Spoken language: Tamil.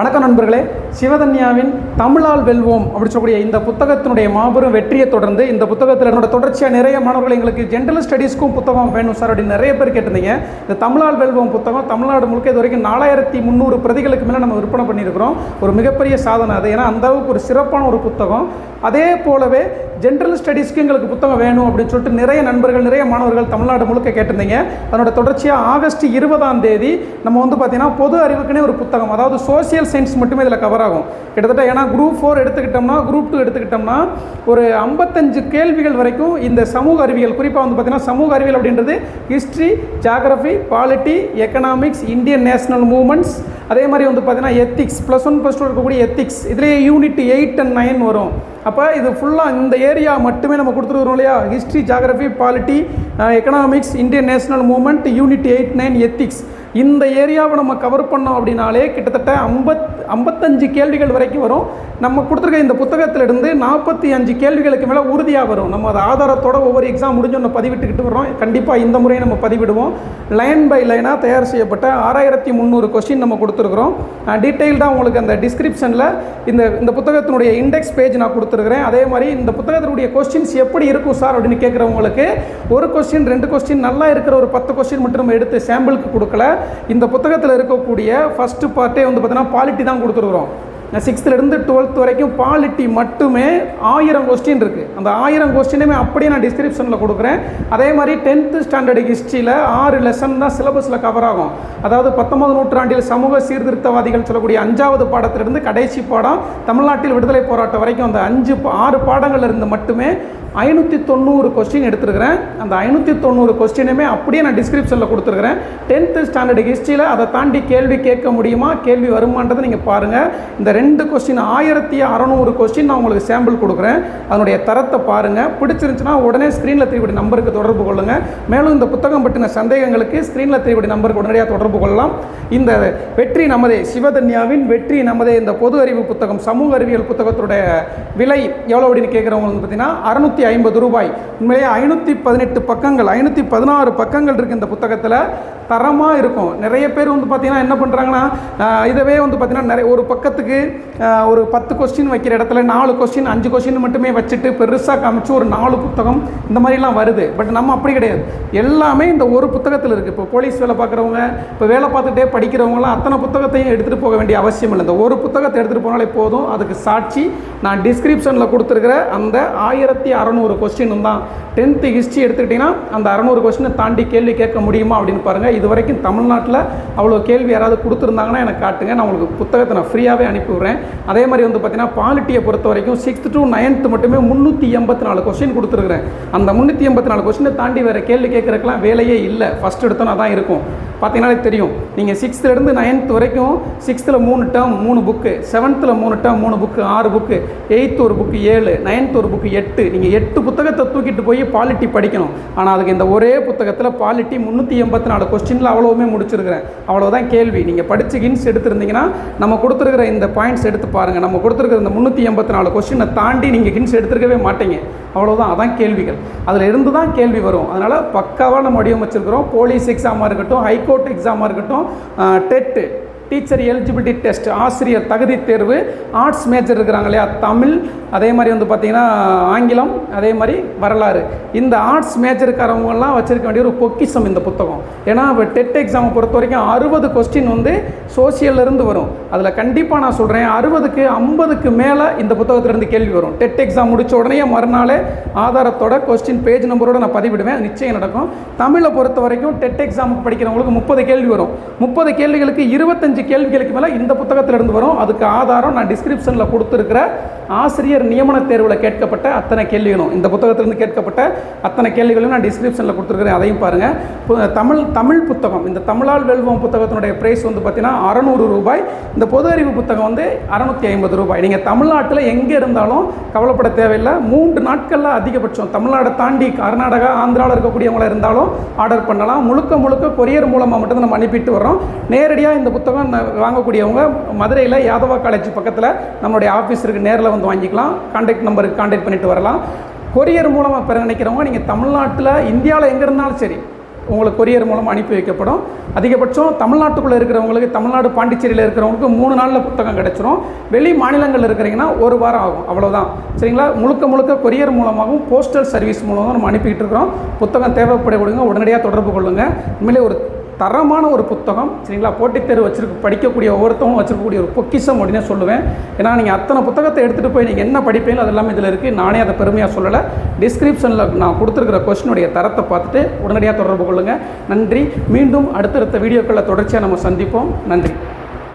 வணக்கம் நண்பர்களே. சிவதன்யாவின் தமிழால் வெல்வோம் அப்படின்னு சொல்லக்கூடிய இந்த புத்தகத்தினுடைய மாபெரும் வெற்றியை தொடர்ந்து இந்த புத்தகத்தில் என்னோட தொடர்ச்சியாக நிறைய மாணவர்கள் எங்களுக்கு ஜென்ரல் ஸ்டடீஸ்க்கும் புத்தகம் வேணும் சார் அப்படின்னு நிறைய பேர் கேட்டிருந்தீங்க. இந்த தமிழால் வெல்வோம் புத்தகம் தமிழ்நாடு முழுக்க இது வரைக்கும் நாலாயிரத்தி முந்நூறு பிரதிகளுக்கு மேலே நம்ம விற்பனை பண்ணியிருக்கிறோம். ஒரு மிகப்பெரிய சாதனை அது. ஏன்னா அந்த அளவுக்கு ஒரு சிறப்பான ஒரு புத்தகம். அதே போலவே ஜென்ரல் ஸ்டடீஸ்க்கு எங்களுக்கு புத்தகம் வேணும் அப்படின்னு சொல்லிட்டு நிறைய நண்பர்கள் நிறைய மாணவர்கள் தமிழ்நாடு முழுக்க கேட்டிருந்தீங்க. அதனோட தொடர்ச்சியாக ஆகஸ்ட் இருபதாம் தேதி நம்ம வந்து பார்த்தீங்கன்னா பொது அறிவுக்குனே ஒரு புத்தகம் அதாவது சோசியல் சயின்ஸ் மட்டுமே இதில் கவர் ஆகும் கிட்டத்தட்ட ஏன்னா குரூப் ஃபோர் எடுத்துக்கிட்டோம்னா குரூப் டூ எடுத்துக்கிட்டோம்னா ஒரு ஐம்பத்தஞ்சு கேள்விகள் வரைக்கும் இந்த சமூக அறிவியல் குறிப்பாக வந்து பார்த்திங்கன்னா சமூக அறிவியல் அப்படின்றது history geography polity economics Indian national movements அதே மாதிரி வந்து பார்த்திங்கன்னா ethics plus one plus two இருக்கக்கூடிய எத்திக்ஸ் இதுலேயே யூனிட் எயிட் அண்ட் நைன் வரும். அப்போ இது ஃபுல்லாக இந்த ஏரியா மட்டுமே நம்ம கொடுத்துருக்குறோம் இல்லையா? History geography polity economics Indian national movement unit eight nine ethics இந்த ஏரியாவை நம்ம கவர் பண்ணோம் அப்படின்னாலே கிட்டத்தட்ட ஐம்பத் ஐம்பத்தஞ்சு கேள்விகள் வரைக்கும் வரும். நம்ம கொடுத்துருக்க இந்த புத்தகத்திலிருந்து நாற்பத்தி அஞ்சு கேள்விகளுக்கு மேலே உறுதியாக வரும். நம்ம அதை ஆதாரத்தோட ஒவ்வொரு எக்ஸாம் முடிஞ்சோன்னு பதிவிட்டுக்கிட்டு வரோம் கண்டிப்பாக இந்த முறையை நம்ம பதிவிடுவோம். லைன் பை லைனாக தயார் செய்யப்பட்ட ஆறாயிரத்தி முந்நூறு கொஸ்டின் நம்ம கொடுத்துருக்குறோம். டீட்டெயில்டாக உங்களுக்கு அந்த டிஸ்கிரிப்ஷனில் இந்த இந்த புத்தகத்தினுடைய இண்டெக்ஸ் பேஜ் நான் கொடுத்துருக்குறேன். அதே மாதிரி இந்த புத்தகத்தினுடைய கொஸ்டின்ஸ் எப்படி இருக்கும் சார் அப்படின்னு கேட்குறவங்களுக்கு ஒரு கொஸ்டின் ரெண்டு கொஸ்டின் நல்லா இருக்கிற ஒரு பத்து கொஸ்டின் மட்டும் நம்ம எடுத்து சாம்பிளுக்கு கொடுக்கல. இந்த புத்தகத்தில் இருக்கக்கூடிய ஃபஸ்ட்டு பார்ட்டே வந்து பார்த்தீங்கன்னா பாலிட்டி தான் கொடுத்துருக்குறோம். சிக்ஸ்த்துலேருந்து டுவெல்த் வரைக்கும் பாலிட்டி மட்டுமே ஆயிரம் கொஸ்டின் இருக்குது அந்த ஆயிரம் கொஸ்டினுமே அப்படியே நான் டிஸ்கிரிப்ஷனில் கொடுக்குறேன். அதே மாதிரி டென்த்து ஸ்டாண்டர்டு ஹிஸ்ட்ரியில் ஆறு லெசன் தான் சிலபஸில் கவர் ஆகும். அதாவது பத்தொன்பது நூற்றாண்டில் சமூக சீர்திருத்தவாதிகள் சொல்லக்கூடிய அஞ்சாவது பாடத்திலிருந்து கடைசி பாடம் தமிழ்நாட்டில் விடுதலை போராட்டம் வரைக்கும் அந்த அஞ்சு ஆறு பாடங்களில் இருந்து மட்டுமே ஐநூற்றி தொண்ணூறு கொஸ்டின் எடுத்துருக்கிறேன். அந்த ஐநூற்றி தொண்ணூறு கொஸ்டினுமே அப்படியே நான் டிஸ்கிரிப்ஷனில் கொடுத்துருக்குறேன். டென்த்து ஸ்டாண்டர்டு ஹிஸ்ட்ரியில் அதை தாண்டி கேள்வி கேட்க முடியுமா? கேள்வி வருமானதை நீங்கள் பாருங்கள் இந்த ரெண்டு கொஸ்டின் ஆயிரத்தி அறநூறு கொஸ்டின் நான் உங்களுக்கு சாம்பிள் கொடுக்குறேன். அதனுடைய தரத்தை பாருங்கள் பிடிச்சிருந்துச்சுன்னா உடனே ஸ்க்ரீனில் தெரியக்கூடிய நம்பருக்கு தொடர்பு கொள்ளுங்கள் மேலும் இந்த புத்தகம் பற்றின சந்தேகங்களுக்கு ஸ்க்ரீனில் தெரியக்கூடிய நம்பருக்கு உடனடியாக தொடர்பு கொள்ளலாம். இந்த வெற்றி நமதே சிவதன்யாவின் வெற்றி நமதே இந்த பொது அறிவு புத்தகம் சமூக அறிவியல் புத்தகத்துடைய விலை எவ்வளோ அப்படின்னு கேட்குறவங்க வந்து பார்த்தீங்கன்னா அறுநூத்தி ஐம்பது ரூபாய். உண்மையிலேயே ஐநூற்றி பதினெட்டு பக்கங்கள் ஐநூற்றி பதினாறு பக்கங்கள் இருக்குது இந்த புத்தகத்தில். தரமாக இருக்கும். நிறைய பேர் வந்து பார்த்தீங்கன்னா என்ன பண்ணுறாங்கன்னா இதவே வந்து பார்த்திங்கன்னா நிறைய ஒரு பக்கத்துக்கு ஒரு பத்து கொஸ்டின் வைக்கிற இடத்துல நாலு கொஸ்டின் அஞ்சு கொஸ்டின் மட்டுமே வச்சுட்டு பெருசாக காமிச்சு ஒரு நாலு புத்தகம் இந்த மாதிரிலாம் வருது. பட் நம்ம அப்படி கிடையாது. எல்லாமே இந்த ஒரு புத்தகத்தில் இருக்குது இப்போ போலீஸ் வேலை பார்க்குறவங்க இப்போ வேலை பார்த்துட்டே படிக்கிறவங்களாம் அத்தனை புத்தகத்தையும் எடுத்துகிட்டு போக வேண்டிய அவசியம் இல்லை. இந்த ஒரு புத்தகத்தை எடுத்துகிட்டு போனாலே போதும். அதுக்கு சாட்சி நான் டிஸ்கிரிப்ஷனில் கொடுத்துருக்கிற அந்த ஆயிரத்தி அறநூறு கொஸ்டினும் தான். டென்த்து ஹிஸ்ட்ரி எடுத்துக்கிட்டிங்கன்னா அந்த அறநூறு கொஸ்டினை தாண்டி கேள்வி கேட்க முடியுமா அப்படின்னு பாருங்கள் இது வரைக்கும் தமிழ்நாட்டில் அவ்வளோ கேள்வி யாராவது கொடுத்துருந்தாங்கன்னா எனக்கு காட்டுங்க. நான் உங்களுக்கு புத்தகத்தை நான் ஃப்ரீயாகவே அனுப்பி சொல்கிறேன் அதே மாதிரி வந்து பார்த்தீங்கன்னா பாலிட்டியை பொறுத்த வரைக்கும் சிக்ஸ்த் டு நைன்த் மட்டுமே முந்நூற்றி எண்பத்தி நாலு கொஸ்டின் கொடுத்துருக்குறேன். அந்த முந்நூற்றி எண்பத்தி நாலு கொஸ்டினை தாண்டி வேறு கேள்வி கேட்குறக்கெல்லாம் வேலையே இல்லை. ஃபஸ்ட் எடுத்தோன்னா தான் இருக்கும். பார்த்தீங்கன்னாலே தெரியும். நீங்கள் சிக்ஸ்த்துலேருந்து நைன்த் வரைக்கும் சிக்ஸ்த்தில் மூணு டேர்ம் மூணு புக்கு செவன்த்தில் மூணு டேர்ம் மூணு புக்கு ஆறு புக்கு எயித்து ஒரு புக்கு ஏழு நைன்த் ஒரு புக்கு எட்டு. நீங்கள் எட்டு புத்தகத்தை தூக்கிட்டு போய் பாலிட்டி படிக்கணும். ஆனால் அதுக்கு இந்த ஒரே புத்தகத்தில் பாலிட்டி முந்நூற்றி எண்பத்தி நாலு கொஸ்டினில் அவ்வளோவுமே முடிச்சிருக்கிறேன். அவ்வளோதான் கேள்வி. நீங்கள் படித்து ஹின்ஸ் எடுத்திருந்தீங்கன்னா நம்ம கொடுத்துருக்கிற இந்த பாயிண்ட்ஸ் எடுத்து பாருங்கள் நம்ம கொடுத்துருக்கிற இந்த முந்நூற்றி எண்பத்தி நாலு கொஸ்டினை தாண்டி நீங்கள் ஹின்ஸ் எடுத்துருக்கவே மாட்டீங்க. அவ்வளோதான் அதான் கேள்விகள். அதில் இருந்து தான் கேள்வி வரும். அதனால் பக்காவாக நம்ம வடிவமைச்சிருக்கிறோம். போலீஸ் எக்ஸாமாக இருக்கட்டும் ஹைகோர்ட் எக்ஸாமாக இருக்கட்டும் டெட்டு டீச்சர் எலிஜிபிலிட்டி டெஸ்ட் ஆசிரியர் தகுதி தேர்வு ஆர்ட்ஸ் மேஜர் இருக்கிறாங்க இல்லையா? தமிழ் அதே மாதிரி வந்து பார்த்திங்கன்னா ஆங்கிலம் அதே மாதிரி வரலாறு. இந்த ஆர்ட்ஸ் மேஜருக்காரவங்கலாம் வச்சுருக்க வேண்டிய ஒரு பொக்கிஷம் இந்த புத்தகம். ஏன்னா டெட் எக்ஸாமை பொறுத்த வரைக்கும் அறுபது கொஸ்டின் வந்து சோசியல்லேருந்து இருந்து வரும். அதில் கண்டிப்பாக நான் சொல்கிறேன் அறுபதுக்கு ஐம்பதுக்கு மேலே இந்த புத்தகத்திலேருந்து கேள்வி வரும். டெட் எக்ஸாம் முடித்த உடனே மறுநாளே ஆதாரத்தோட கொஸ்டின் பேஜ் நம்பரோடு நான் பதிவிடுவேன். நிச்சயம் நடக்கும். தமிழை பொறுத்த வரைக்கும் டெட் எக்ஸாமுக்கு படிக்கிறவங்களுக்கு முப்பது கேள்வி வரும். முப்பது கேள்விகளுக்கு இருபத்தஞ்சு கேள்விகளுக்கு மேலே இந்த புத்தகத்திலிருந்து வரும். அதுக்கு ஆதாரம் நான் டிஸ்கிரிப்ஷனில் கொடுத்துருக்கிற ஆசிரியர் நியமன தேர்வில் கேட்கப்பட்ட அத்தனை கேள்விகளும். இந்த புத்தகத்திலிருந்து கேட்கப்பட்ட அத்தனை கேள்விகளையும் நான் டிஸ்கிரிப்ஷனில் கொடுத்துருக்கிறேன். அதையும் பாருங்கள் பு- தமிழ் தமிழ் புத்தகம். இந்த தமிழால் வெல்வம் புத்தகத்தினுடைய ப்ரைஸ் வந்து பார்த்தீங்கன்னா அறநூறு ரூபாய். இந்த பொது அறிவு புத்தகம் வந்து அறநூற்றி ஐம்பது ரூபாய். நீங்கள் தமிழ்நாட்டில் எங்கே இருந்தாலும் கவலைப்பட தேவையில்லை. மூன்று நாட்களில் அதிகபட்சம் தமிழ்நாடை தாண்டி கர்நாடகா ஆந்திராவில் இருக்கக்கூடியவங்களாக இருந்தாலும் ஆர்டர் பண்ணலாம். முழுக்க முழுக்க கொரியர் மூலமாக மட்டும் நம்ம அனுப்பிட்டு வரோம் நேரடியாக இந்த புத்தகம் வாங்கக்கூடியவங்க மதுரையில் யாதவா காலேஜ் பக்கத்தில் நம்மளுடைய ஆஃபீஸ் நேரில் வந்து வாங்கிக்கலாம். கான்டாக்ட் நம்பருக்கு கான்டாக்ட் பண்ணிட்டு வரலாம். கொரியர் மூலமாக பெற நினைக்கிறவங்க நீங்கள் தமிழ்நாட்டில் இந்தியாவில் எங்கே இருந்தாலும் சரி உங்களுக்கு கொரியர் மூலம் அனுப்பி வைக்கப்படும். அதிகபட்சம் தமிழ்நாட்டுக்குள்ளே இருக்கிறவங்களுக்கு தமிழ்நாடு பாண்டிச்சேரியில் இருக்கிறவங்களுக்கு மூணு நாளில் புத்தகம் கிடச்சிரும். வெளி மாநிலங்களில் இருக்கிறீங்கன்னா ஒரு வாரம் ஆகும் அவ்வளோதான் சரிங்களா? முழுக்க முழுக்க கொரியர் மூலமாகவும் போஸ்டல் சர்வீஸ் மூலமாக நம்ம அனுப்பிக்கிட்டு இருக்கிறோம். புத்தகம் தேவைப்படக்கூடிய உடனடியாக தொடர்பு கொள்ளுங்கள் உண்மையிலே ஒரு தரமான ஒரு புத்தகம் சரிங்களா? போட்டித் தேர்வு வச்சிருக்க படிக்கக்கூடிய ஒவ்வொருத்தவங்க வச்சிருக்கக்கூடிய ஒரு பொக்கிஷம் அப்படின்னு சொல்லுவேன். ஏன்னா நீங்கள் அத்தனை புத்தகத்தை எடுத்துகிட்டு போய் நீங்கள் என்ன படிப்பீங்களோ அது எல்லாமே இதில் இருக்குது நானே அதை பெருமையாக சொல்லலை. டிஸ்கிரிப்ஷனில் நான் கொடுத்துருக்கிற கொஸ்டினுடைய தரத்தை பார்த்துட்டு உடனடியாக தொடர்பு கொள்ளுங்கள் நன்றி. மீண்டும் அடுத்தடுத்த வீடியோக்களில் தொடர்ச்சியாக நம்ம சந்திப்போம். நன்றி.